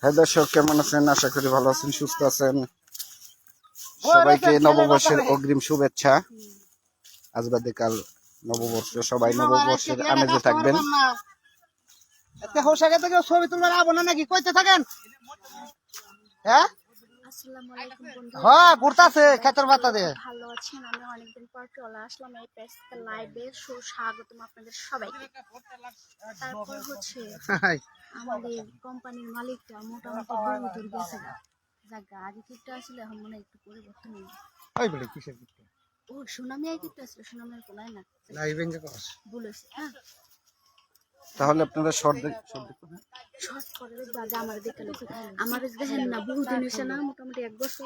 হ্যাঁ। দর্শক কেমন আছেন? আশা করি ভালো আছেন সুস্থ আছেন। সবাইকে নববর্ষের অগ্রিম শুভেচ্ছা। আজ বাদে কাল নববর্ষ সবাই নববর্ষের আমেজে থাকবেন। হোসাকে থেকে ছবি তুলবার আবো না নাকি? কইতে থাকেন? হ্যাঁ? আসসালামু আলাইকুম বন্ধু। হ্যাঁ ঘুরতাছে খেতের পাতা দিয়ে ভালো আছেন আমি অনেকদিন পর চলে আসলাম এই পেজকে লাইভে সুস্বাগতম আপনাদের সবাইকে। তারপর হচ্ছে আমাদের কোম্পানির মালিকটা মোটামুটি গেছে। আগে আসলে এখন মনে হয় একটু পরিবর্তন হলো ওই বলে কিসের কিসের ও সুনামি আই আসলে কোনায় না? লাইভ এঙ্গে বলেছে হ্যাঁ। তাহলে আপনারা শর্ট শর্ট শর্ট করে যে আমার দেখে লোক আমার দেখেন না বহুদিন হয়েছে না মোটামুটি এক বছর।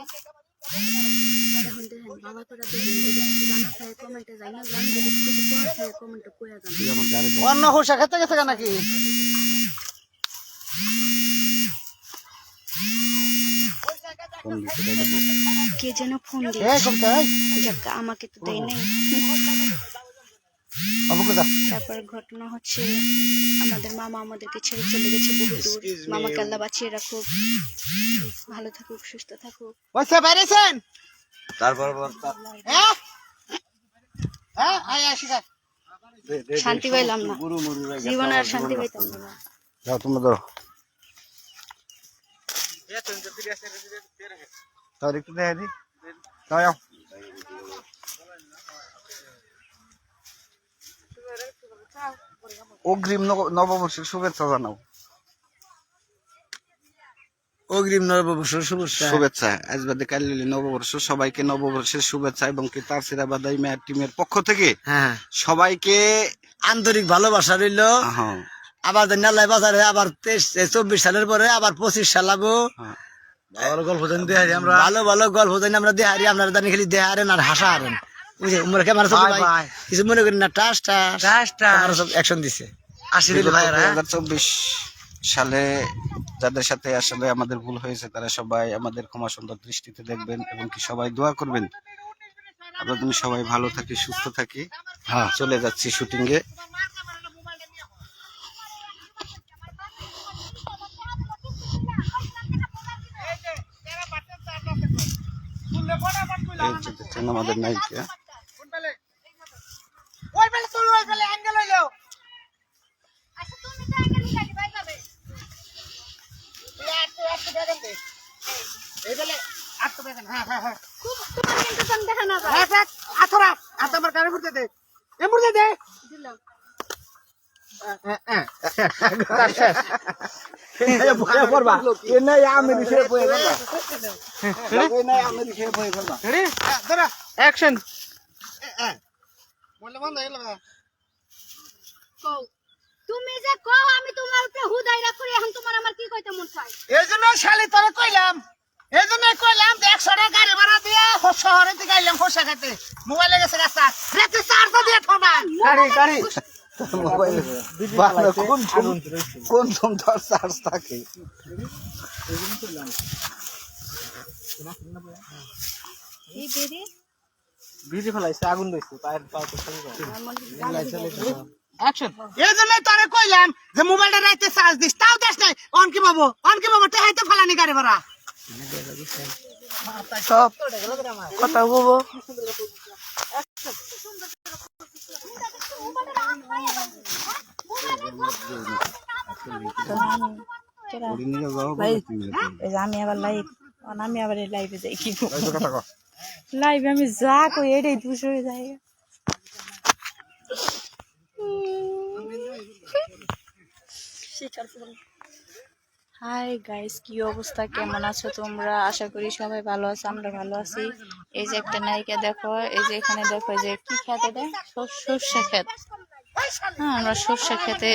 এখন দেখেন বাবা তোরা দেখেন যদি কিছু জানা থাকে কমেন্টে যাই না জান যদি কিছু করা থাকে কমেন্টে কইয়া যান অন্য হোসা খেতে গেছে নাকি? কে যেন ফোন এই দিয়ে কমতে এই যাক আমাকে তো দেয় নাই। তারপর ঘটনা হচ্ছে আমাদের মামা আমাদেরকে ছেড়ে চলে গেছে বহু দূর মামাকে আল্লাহ বাঁচিয়ে রাখুক ভালো থাকুক সুস্থ থাকুক। তারপর হ্যাঁ হ্যাঁ শান্তি পাইলাম না। জীবনে আর শান্তি পাইতাম না। যাও তোমরা ধরো। তাহলে একটু দেখা দি তাও অগ্রিম নববর্ষের শুভেচ্ছা জানাও। অগ্রিম নববর্ষ শুভেচ্ছা। শুভেচ্ছা। আজ বাদে কাল নববর্ষ সবাইকে নববর্ষের শুভেচ্ছা এবং কি তার সিরাবাদাই ম্যাট টিমের পক্ষ থেকে হ্যাঁ। সবাইকে আন্তরিক ভালোবাসা রইল। আবার নাল্লাই বাজারে আবার তেইশ চব্বিশ সালের পরে আবার পঁচিশ সাল লাগবো। হ্যাঁ। ভালো গল্প জানি দেহারি আমরা। ভালো ভালো গল্প জানি আমরা দেহারি। আপনারা জানি খালি দেহারেন আর হাসা হারেন বুঝে উমর ক্যামেরা কিছু মনে করেন না টাস টাস টাস টাস সব অ্যাকশন দিছে। দিল চব্বিশ সালে যাদের সাথে আসলে আমাদের ভুল হয়েছে তারা সবাই আমাদের ক্ষমা সুন্দর দৃষ্টিতে দেখবেন এবং কি সবাই দোয়া করবেন। আমরা তুমি সবাই ভালো থাকি সুস্থ থাকি। হ্যাঁ। চলে যাচ্ছি শুটিং এ। এই যে দেখছেন আমাদের নায়িকা ওই বেলে চলো ওই বেলে অ্যাঙ্গেল হইল এই বেলে আটটা দেখেন হ্যাঁ হ্যাঁ হ্যাঁ তোমার কিন্তু সঙ্গ দেখা না যায় হ্যাঁ থাক আথরা আথ আমার কানে দে এ মুড়তে দে দিলাম অ্যাকশন বললে বন্ধ হয়ে গেল। তুমি যে কও আমি তোমার উপরে হুদাইরা করি এখন তোমার আমার কি কইতে মন চায়? এই জন্য শালি তোরে কইলাম এই জন্য কইলাম যে একশো টাকা গাড়ি ভাড়া দিয়ে শহরে থেকে আইলাম খোসা খেতে। মোবাইলে গেছে গাছা রেতে চার্জ দিয়ে থোনা গাড়ি গাড়ি। মোবাইল কোন চার্জ থাকে? বিড়ি ফেলাইছে আগুন লইছে পায়ের পাও অ্যাকশন এই জন্য তোরে কইলাম যে মোবাইলটা রাইতে চার্জ দিস তাও দেশ নাই। অন কি পাবো? অন কি পাবো? টেহাইতে ফেলানি গাড়ি ভাড়া। সব কথা বলব। ওরে নিয়ে যাও বলো তুমি এই যে আমি আবার লাইভ আমি আবার লাইভে যাই। কি। লাইভে আমি যা কই এটাই দুষ হয়ে যায়। হাই গাইস, কি অবস্থা? কেমন আছো তোমরা? আশা করি সবাই ভালো আছো, আমরা ভালো আছি। এই যে একটা নায়িকা দেখো, এই যে এখানে দেখো যে কি খেত সর- সর্ষে ক্ষেত হ্যাঁ আমরা সর্ষে খেতে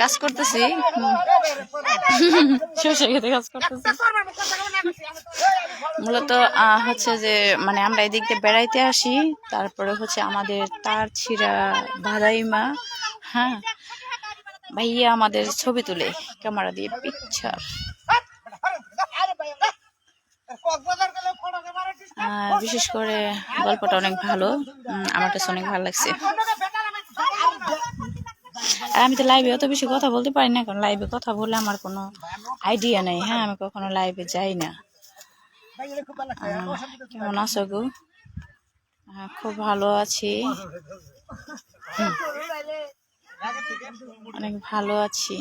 কাজ করতেছি। সর্ষে খেতে কাজ করতেছি। মূলত হচ্ছে যে মানে আমরা এদিক দিয়ে বেড়াইতে আসি, তারপরে হচ্ছে আমাদের তার ছিঁড়া বাদাইমা হ্যাঁ ভাইয়া আমাদের ছবি তুলে, ক্যামেরা দিয়ে পিকচার। বিশেষ করে গল্পটা অনেক ভালো আমার কাছে অনেক ভালো লাগছে। আর আমি তো লাইভে অত বেশি কথা বলতে পারি না, কারণ লাইভে কথা বলে আমার কোনো আইডিয়া নেই। হ্যাঁ আমি কখনো লাইভে যাই না। কেমন আছো গো? খুব ভালো আছি। অনেক ভালো আছি।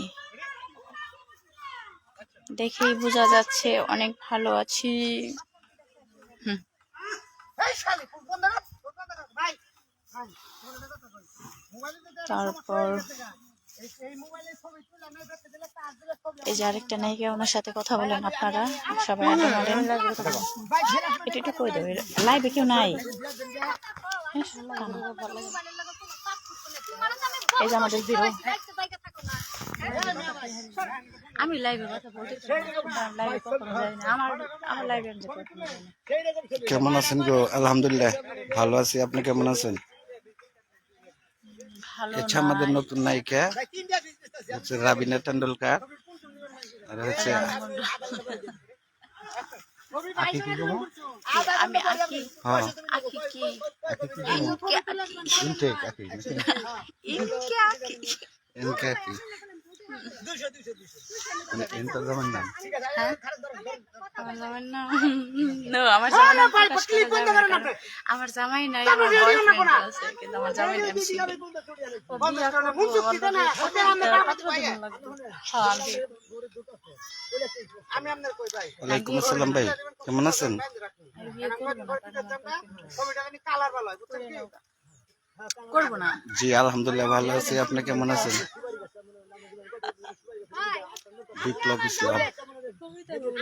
দেখেই বোঝা যাচ্ছে অনেক ভালো আছি। তারপর এই যে আরেকটা নায়িকা, ওনার সাথে কথা বলেন আপনারা, সবাই এটা একটু কই দেবে? লাইভে কেউ নাই? হ্যাঁ। এই যে আমাদের বিরো আমি লাইভে কথা বলতে লাইভে কখনো যাই না। আমার আমার লাইভে আমি যেতে কখনো যাই না। কেমন আছেন গো? আলহামদুলিল্লাহ ভালো আছি। আপনি কেমন আছেন? হচ্ছে আমাদের নতুন নায়িকা হচ্ছে রাবিনা টেন্ডুলকার আর হচ্ছে? আমি আকি হ্যাঁ। আকি কি আকি কি ইনকে আকি? ইনটেক আকি ইনকে আকি। আকি? হ্যাঁ? আমার জামাই নাই আমার বয়ফ্রেন্ড আছে কিন্তু আমার জামাই হ্যাঁ আমি ওয়ালাইকুম আসসালাম ভাই কেমন আছেন? জি আলহামদুলিল্লাহ ভালো আছি। আপনি কেমন আছেন? বিপ্লব ইসলাম।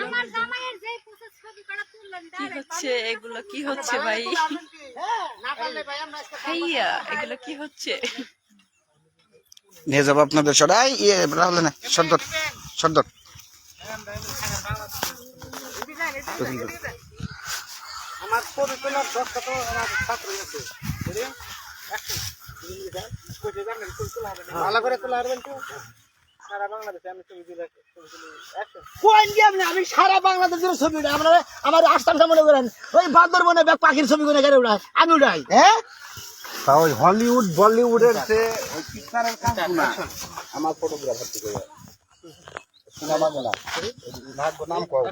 আমার জামাইয়ের যে পোশাক ছবি করা তুললেন কি হচ্ছে? এগুলো কি হচ্ছে ভাই? ভাইয়া এগুলো কি হচ্ছে? নিয়ে যাব আপনাদের সরাই ইয়ে রাহলে না সর্দর সর্দর। আমার তোলার দশটা তো ছাত্র আছে ভালো করে তোলা পারবেন তো সারা বাংলাদেশে আমি সারা বাংলাদেশের ছবি উঠাই আমরা আমার আস্তাম মনে করেন ওই বান্দরবনে ব্যাগ পাখির ছবি করে গেলে আমি উঠাই হ্যাঁ ওই হলিউড বলিউডের আমার ফটোগ্রাফার সিনেমা না ভাগ্য নাম কও?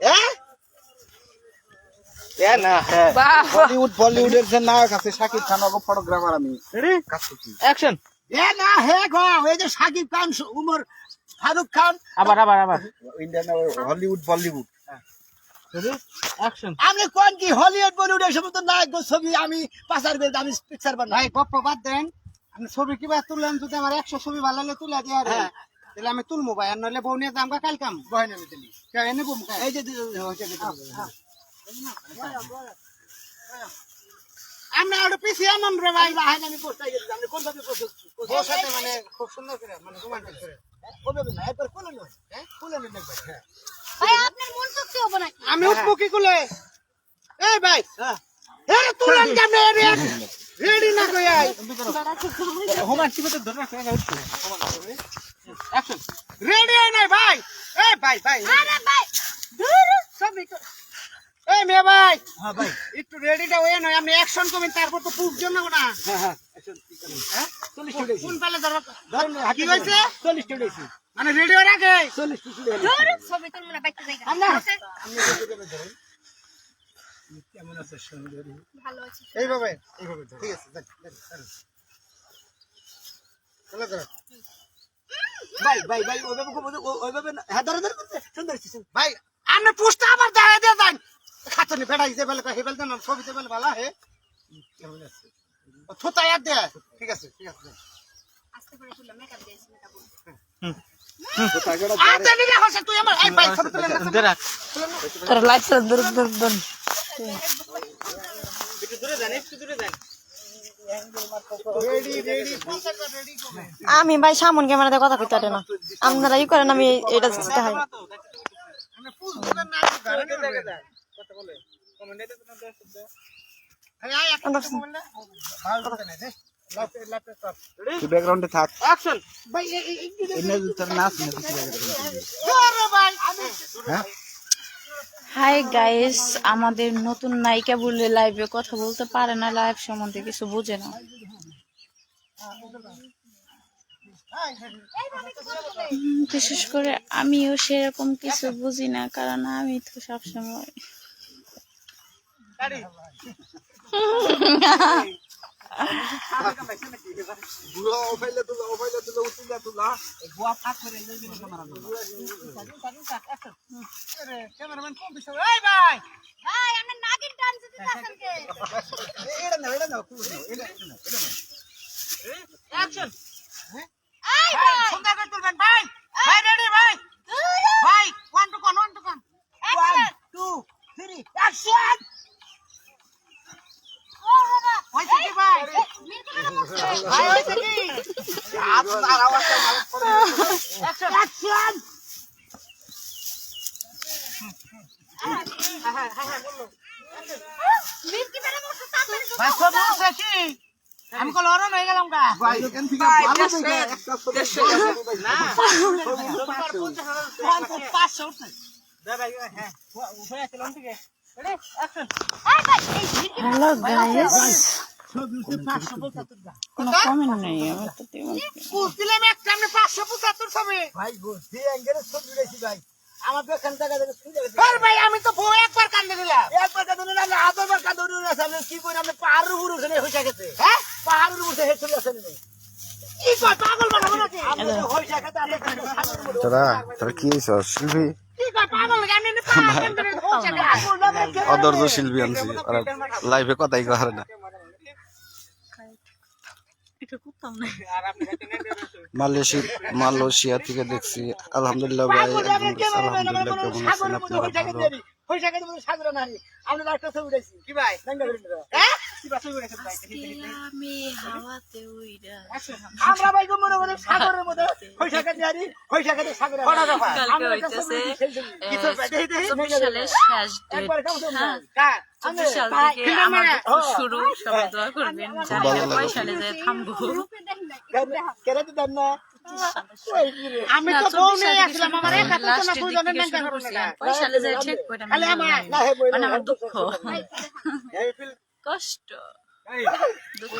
এ? না বাহ। হলিউড বলিউডের যে নায়ক আছে শাকিব খান ওকে ফটোগ্রাফার আমি। কাজ করছি অ্যাকশন এ না হে গো এই যে সাকিব খান উমর ফারুক খান। আবার আবার আবার। ইন্ডিয়ান হলিউড বলিউড আপনি কোন কি হলিউড বলিউড এই সমস্ত নায়ক ছবি আমি পাচার করে আমি পিকচার বানাই। ভাই গপ্প বাদ দেন। আপনি ছবি কিবা তুললেন যদি আমার একশো ছবি ভালো লাগলে তুলে দিয়ে হ্যাঁ। তাহলে আমি তুলবো ভাই আর নইলে বউ নিয়ে যাম কাল কাম। বহে নেবে দিলি কেউ এনে বউ এই যে আমরা ওটা পিছিয়ে আনন রে ভাই ভাই আমি পোস্টাই গেছি আপনি কোন ভাবে পোস্ট সাথে মানে খুব সুন্দর করে মানে রোমান্টিক করে। ওভাবে না একবার হ্যাঁ? একবার হ্যাঁ। ভাই আপনার মন চুক্তি হবে নাকি? আমি উঠবো কি করলে এই ভাই হ্যাঁ। তুলেন কেমনে রেডি না কই আই হোমান টিভিতে ধরে রাখো অ্যাকশন রেডি নাই ভাই এ ভাই ভাই আরে ভাই ছবি তো এই মেয়ে ভাই। হ্যাঁ ভাই। একটু রেডিটা হয়ে নয় আপনি অ্যাকশন করবেন তারপর তো প্রুফ জন্য না। হ্যাঁ হ্যাঁ টাকা কোন পালে ধরো? কি হয়েছে? চল্লিশ টাকা মানে রেডি হয়ে রাখে চল্লিশ টাকা ছবি তুলবো না বাইকটা যাই কেমন আছে সুন্দরী? ভালো আছে। এইভাবে। এইভাবে ঠিক আছে। চলো, চলো। ভাই ভাই ভাই ওইভাবে ওইভাবে হ্যাঁ ধরে ধরে সুন্দর ভাই আপনি পোস্টটা আবার দেখা দিয়ে যান খাতনি বেড়া ইসে বেলে হেবেল দেন ছবিতে বেলে ভালো হে। থুতা ইয়াদ দে ঠিক আছে ঠিক আছে আস্তে করে তুললাম মেকআপ দিয়েছি মেকআপ আতে নিলে হসে তুই আমার এই ভাই ছবি তুলে না। তোর লাইট দূর দূর দূর একটু দূরে যান দূরে আমি ভাই সামন ক্যামেরাতে কথা কইতে পারে না। আপনারা ই করেন আমি এটা দিতে হয় আমি ফুল দিবেন না ঘরে দেখে দেন কথা বলে কমেন্টে তো না দেশ দে আরে আয় একটা বললে ভালো কথা নাই দে লাফে লাফে সব তুই ব্যাকগ্রাউন্ডে থাক অ্যাকশন ভাই এই এই এনে নাচ না তুই আরে হ্যাঁ? হাই গাইস আমাদের নতুন নায়িকা বললে লাইভে কথা বলতে পারে না লাইভ সম্বন্ধে কিছু বোঝে না। বিশেষ করে আমিও সেরকম কিছু বুঝি না কারণ আমি তো সবসময় ক্যামেরাম্যান কম পিছনে এই ভাই ভাই আমি নাগিন টানতে দিতেছেন কে এটা নাও এটা নাও এটা নাও এটা নাও অ্যাকশন এই ভাই সুন্দর করে তুলবেন ভাই ভাই রেডি ভাই one two one one two one one two three action ও বাবা হয়েছে কি ভাই মিরকে বেটা বসছে ভাই হয়েছে কি আপনার আওয়াজটা ভালো করে অ্যাকশন অ্যাকশন মিরকে বেটা বসছে তাড়াতাড়ি ভাই সব হয়েছে কি আমি কল অরণ হয়ে গেলাম গা ভাই এখান থেকে ভালো থেকে না পাঁচশো উঠছে দাদা হ্যাঁ হয়ে আছে লোন থেকে রেডি অ্যাকশন এই ভাই এই মিরকে হ্যালো গাইস পাঁচশো পঁচাত্তর গা কোনো কমেন্ট নেই আমার তো তেমন বুঝছিলাম একটা আমি পাঁচশো পঁচাত্তর ছবি। ভাই বুঝছি এঙ্গেলে ছবি উঠেছি ভাই। আমার তো এখান থেকে আরে ভাই আমি তো বউ একবার কান্দে দিলাম। একবার কান্দে দিলাম কান্দে দিলাম কি করে আপনি পাহাড়ের উপরে উঠে হইসা গেছে। হ্যাঁ? পাহাড়ের চলে আসেন অদর্য শিল্পী আনছি লাইভে কথাই না। মালয়েশিয়া মালয়েশিয়া থেকে দেখছি আলহামদুলিল্লাহ ভাই আলহামদুলিল্লাহ কেমন আছেন? আপনারা ভালো? আমি আমরা ভাই মনে সাগরের মধ্যে হইসাকে দিয়ারি হইসাকে দিয়ে সাগরে কটা দফা কালকে হইতেছে চব্বিশ সালের শেষ ডেট হ্যাঁ চব্বিশ সাল থেকে আমার দুঃখ শুরু সবাই দোয়া করবেন জানি না। কয় সালে যে থামবো কেরে দিতেন না আমি তো বউ নিয়ে আসলাম আমার একা দুজনের ঠিক করে মানে আমার দুঃখ কষ্ট। দুঃখ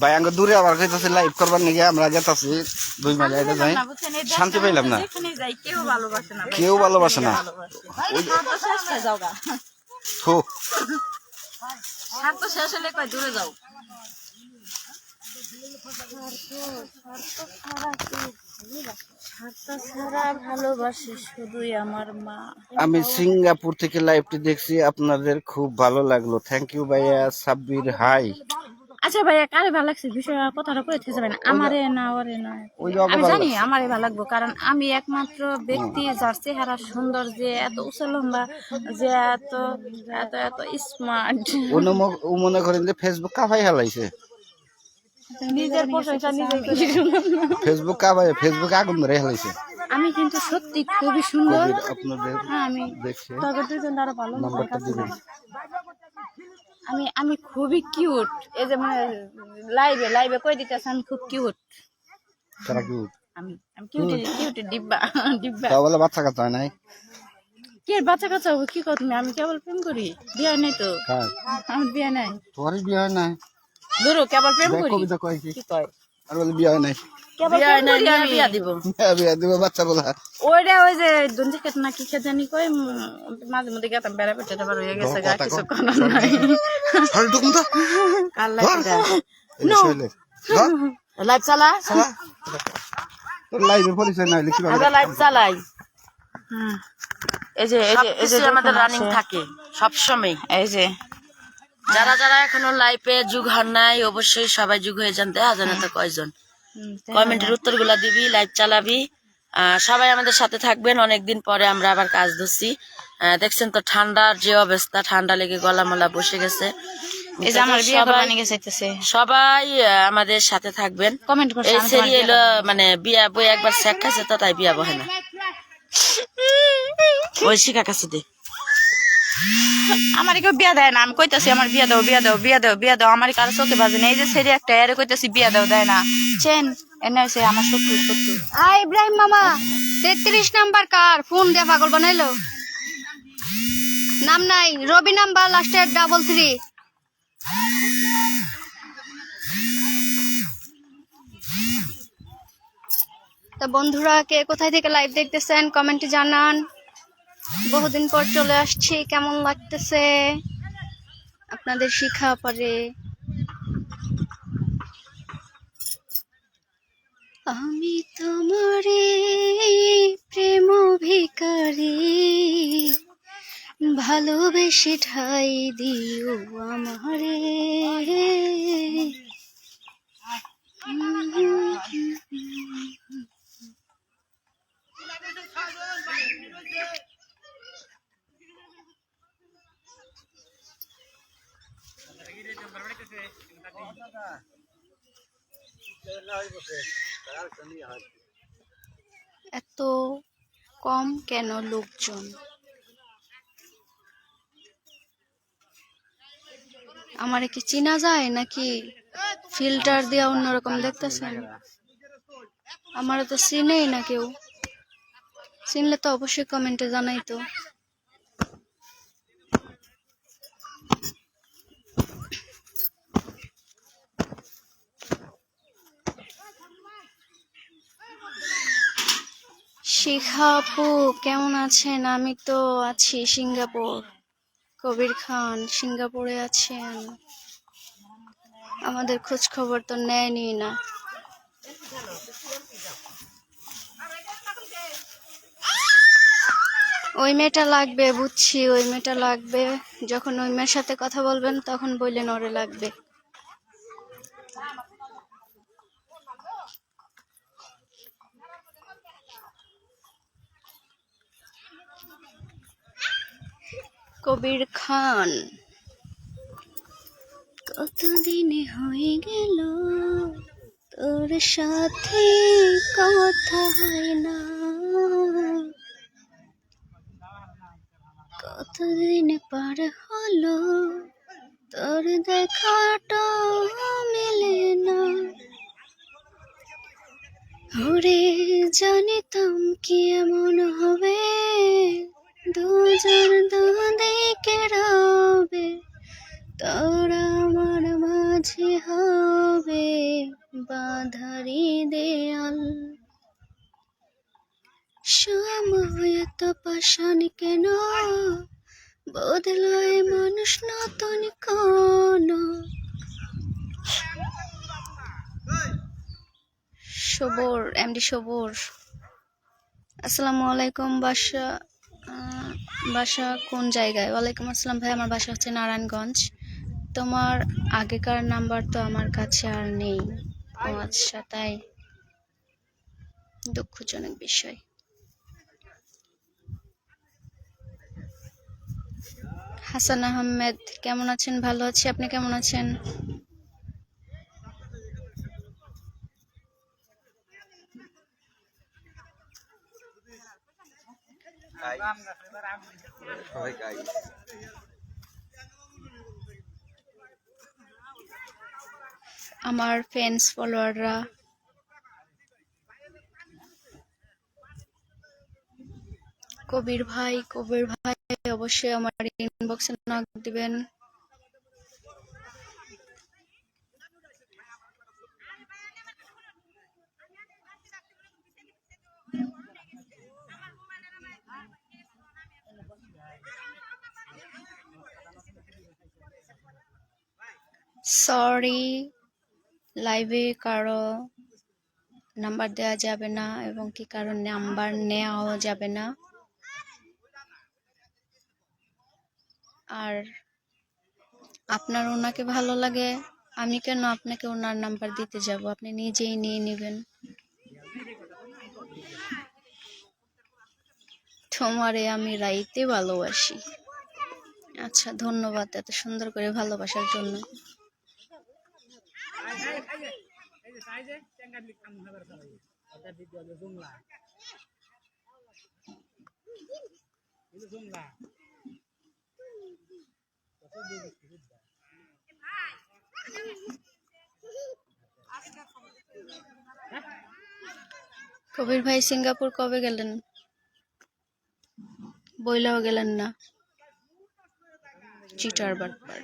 ভাই আঙ্গ দূরে আবার কইতাছে লাইভ করবার নাকি আমরা যেতাছি দুই মাইল এটা যাই শান্তি পাইলাম না। কেউ ভালোবাসে না কেউ ভালোবাসে না। শেষ হয়ে থু। হলে কয় দূরে যাও। আমি সিঙ্গাপুর থেকে লাইভটি দেখছি আপনাদের খুব ভালো লাগল। থ্যাংক ইউ ভাইয়া। সাব্বির হাই আচ্ছা ভাইয়া কারে ভালো লাগছে? বিষয় কথাটা কই থেকে যাবেন আমারে না ওরে না। আমি জানি আমারে ভালো লাগবো কারণ আমি একমাত্র ব্যক্তি যার চেহারা সুন্দর যে এত উঁচা লম্বা যে এত এত এত স্মার্ট ও মনে করেন যে ফেসবুক কাভাই হালাইছে। নিজের প্রশংসা নিজে ফেসবুক কাভাই ফেসবুক আগুন ধরে হালাইছে। আমি কিন্তু সত্যি খুবই সুন্দর। আপনাদের হ্যাঁ আমি দেখছে দুজন আরও ভালো নাম্বারটা দিবেন আমি আমি খুবই কিউট এই যে মানে লাইভে লাইভে কই দিতেছে? আমি খুব কিউট তারা কি আমি আমি কিউট কিউট ডিব্বা ডিব্বা। তা বলে বাচ্চা কাচ্চা নাই? কি বাচ্চা কাচ্চা কি কথা আমি কেবল প্রেম করি। বিয়ে নাই তো? কার আমার বিয়ে নাই। তোমারই বিয়ে নাই? ধরো কেবল প্রেম করি? কবিতা কয় কি? কয়? আর বলে বিয়ে হয় নাই। বিয়ে নাই আমি। বিয়া দিব। বিয়ে দিবে বাচ্চা বলা। ওইটা ওই যে দন্তি খেত না কি খেত জানি কই মাঝে মধ্যে গেতাম বেড়া পেটে আবার হয়ে গেছে গা কিছু কও। নাই। সরি ঢুকুন তো। কাল লাগে এই যে শৈলের। ধর, লাইভ চালা? শালা। লাইভে পরিচয় না চালাই। এই যে এই যে আমাদের রানিং থাকে সব সময় এই যে যারা যারা এখনও লাইফে যুগ হন নাই অবশ্যই সবাই যুগ হয়ে যান। দেখা যায় তো কয়জন। কমেন্টের উত্তরগুলা দিবি লাইভ চালাবি। সবাই আমাদের সাথে থাকবেন। অনেকদিন পরে আমরা আবার কাজ ধরছি। দেখছেন তো ঠান্ডার যে অবস্থা ঠান্ডা লেগে গলা মলা বসে গেছে। সবাই- আমাদের সাথে থাকবেন। এই সিরিয়াল মানে বিয়া বই একবার শেখ খাইছে তো তাই বিয়া বহে না। ওই শিখা কাছে দে। আমার কেউ বিয়া দেয় না, আমি কইতাছি আমার বিয়া দাও বিয়া দাও বিয়া দাও বিয়া দাও, আমার কারও চোখে বাজে না। এই যে ছেড়ে একটা এর কইতাছি বিয়া দাও, দেয় না। চেন, এনে হয়েছে আমার শত্রু শত্রু। আয় ইব্রাহিম মামা, তেত্রিশ নাম্বার কার? ফোন দিয়ে পাগল বানাইলো। নাম নাই, রবি নাম্বার লাস্টের ডাবল থ্রি তো বন্ধুরা, কে কোথায় থেকে লাইভ দেখতেছেন কমেন্টে জানান। বহুদিন পর চলে আসছি, কেমন লাগতেছে? আপনাদের শিখা পারে। আমি তোমারে প্রেম ভিকারি ভালোবেসে ঠাই দিও আমারে। এত কম কেন লোকজন? আমার কি চিনা যায় নাকি ফিল্টার দিয়ে অন্যরকম দেখতেছেন? আমার তো চিনেই না কেউ। চিনলে তো অবশ্যই কমেন্টে জানাই তো শিখা আপু কেমন আছেন? আমি তো আছি সিঙ্গাপুর। কবির খান, সিঙ্গাপুরে আছেন। আমাদের খোঁজ খবর তো নেয়নি না। ওই মেয়েটা লাগবে, বুঝছি, ওই মেয়েটা লাগবে। যখন ওই মেয়ের সাথে কথা বলবেন, তখন বললেন ওরে লাগবে। কবির খান। কতদিন হয়ে গেল? তোর সাথে কথা হয় না। কতদিন পার হলো? তোর দেখাটা মেলে না। ওরে জানিতাম কি এমন হবে? দুজন দুদিকে রবে, তোরা আমার মাঝে হবে বাধারি দেয়াল। সময় তো পাশান কেন? বদলায় মানুষ নতুন কোন? সবর এমডি সবর আসসালামু আলাইকুম বাসা বাসা কোন জায়গায়? ওয়ালাইকুম আসসালাম ভাই, আমার বাসা হচ্ছে নারায়ণগঞ্জ। তোমার আগেকার নাম্বার তো আমার কাছে আর নেই। ও আচ্ছা তাই। দুঃখজনক বিষয়। হাসান আহমেদ, কেমন আছেন? ভালো আছি, আপনি কেমন আছেন? আমার ফ্রেন্ডস ফলোয়াররা কবির ভাই কবির ভাই অবশ্যই আমার ইনবক্সে নক দিবেন। সরি লাইভে কারও নাম্বার দেওয়া যাবে না এবং কি কারও নাম্বার নেওয়াও যাবে না। আর আপনার ওনাকে ভালো লাগে, আমি কেন আপনাকে ওনার নাম্বার দিতে যাব? আপনি নিজেই নিয়ে নেবেন। তোমারে আমি রাইতে ভালোবাসি। আচ্ছা ধন্যবাদ এত সুন্দর করে ভালোবাসার জন্য। কবির ভাই সিঙ্গাপুর কবে গেলেন? বইলাও গেলেন না। চিটার বাটপার।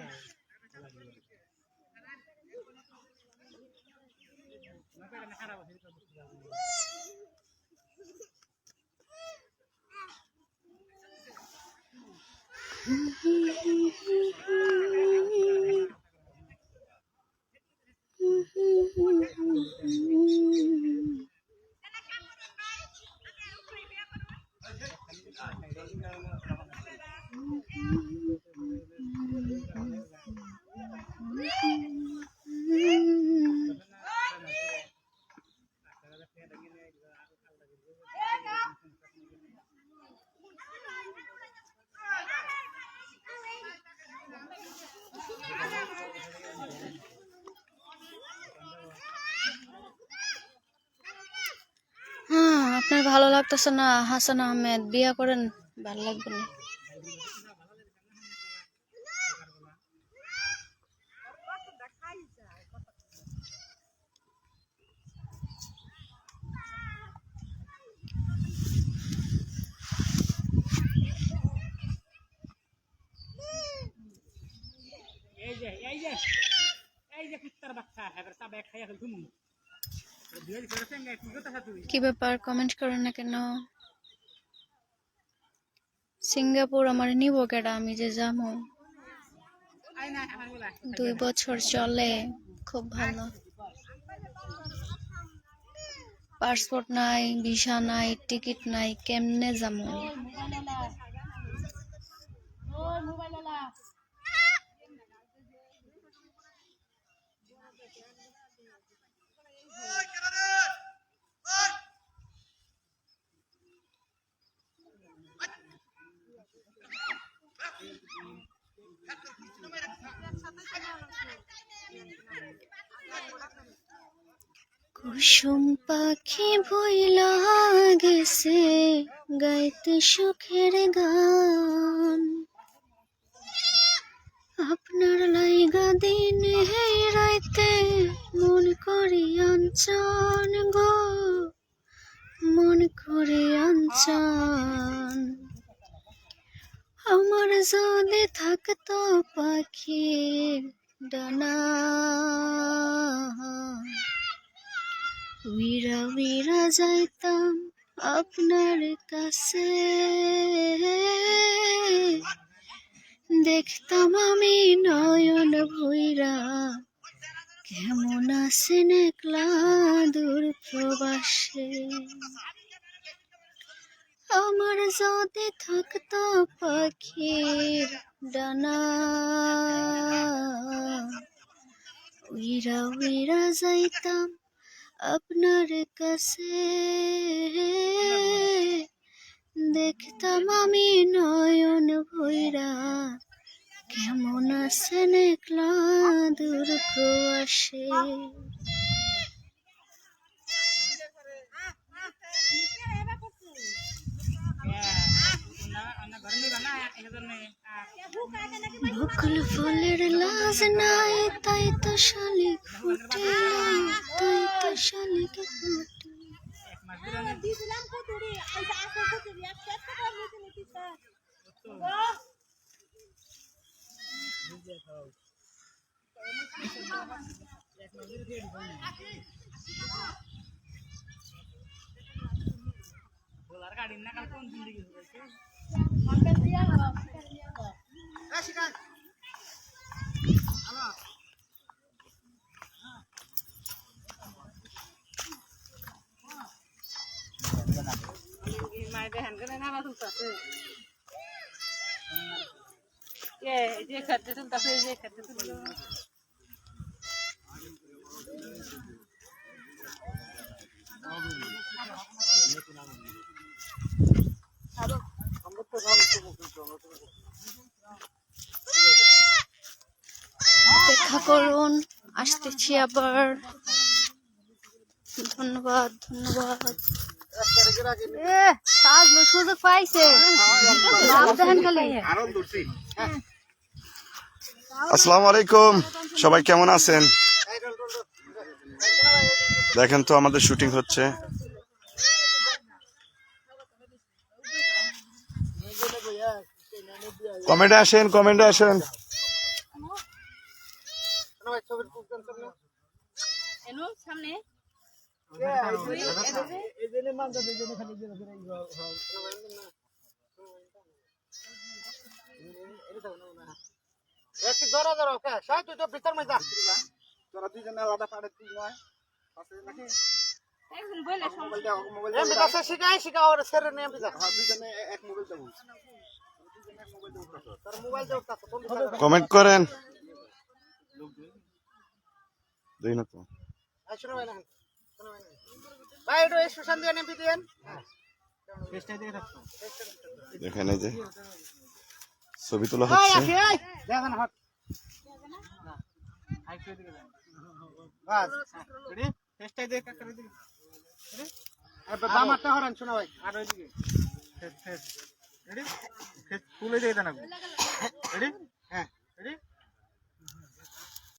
Mm-hmm. লাগতেছে না হাসান আহমেদ, বিয়া করেন, ভালো লাগবে না। এই যে এই যে এই যে কুত্তার বাচ্চা, এবার সব এক খাইয়া করেছেন কি ব্যাপার? কমেন্ট করেন না কেন? সিঙ্গাপুর আমার নিব কেডা? আমি যে যাব। দুই বছর চলে, খুব ভালো। পাসপোর্ট নাই ভিসা নাই টিকিট নাই, কেমনে যাব? কুসুম পাখি বইলা গেছে গাইতে সুখের গান। আপনার লাইগা দিন হে রাইতে, মন করি আঞ্চন গো, মন করে আঞ্চন আমার যদি থাকতো পাখির ডানা। উইরা উইরা যাইতাম আপনার কাছে। দেখতাম আমি নয়ন ভৈরা কেমন আছেন একলা দূর প্রবাসে আমার যদি থাকতো পাখির ডানা। উইরা উইরা যাইতাম আপনার কাছে। দেখতাম আমি নয়ন ভৈরা। কেমন আছেন একলা দূর প্রবাসে বকুল ফুলের লাজ নাই তাই তো শালিক ফুটে তাই তো শালিক ফুটে বলার গাড়ি না কাল কোন জিন্দগি হয়েছে যে খাদ্য তুলতাছে যে খাদ্য তুললো অপেক্ষা করুন আসতেছি আবার। ধন্যবাদ ধন্যবাদ। সুযোগ পাইছে। দেখেন খালি। আসসালামু আলাইকুম। সবাই কেমন আছেন? দেখেন তো আমাদের শুটিং হচ্ছে। কমেন্টে আসেন কমেন্টে আসেন সামনে এই জন্য মানতে এই জন্য খালি এই জন্য একটু জোরে জোরে ওকে। সাই তুই তো ভিতর মধ্যে আসছিস না তোরা দুজনে আলাদা পাড়ে তুই নয় পাশে নাকি? কাছে হ্যাঁ দুজনে এক মোবাইল দাও মোবাইল দেও কাছে কোন কমেন্ট করেন। দুই না তো। ভাই ভাই না ভাই সুশান্ত দিয়ে এমপি দিয়েন দেখেন এই যে ছবি তোলা হচ্ছে। আসি দেখেন হাট। বাস রেডি ফুলে দিয়ে দেন রেডি হ্যাঁ রেডি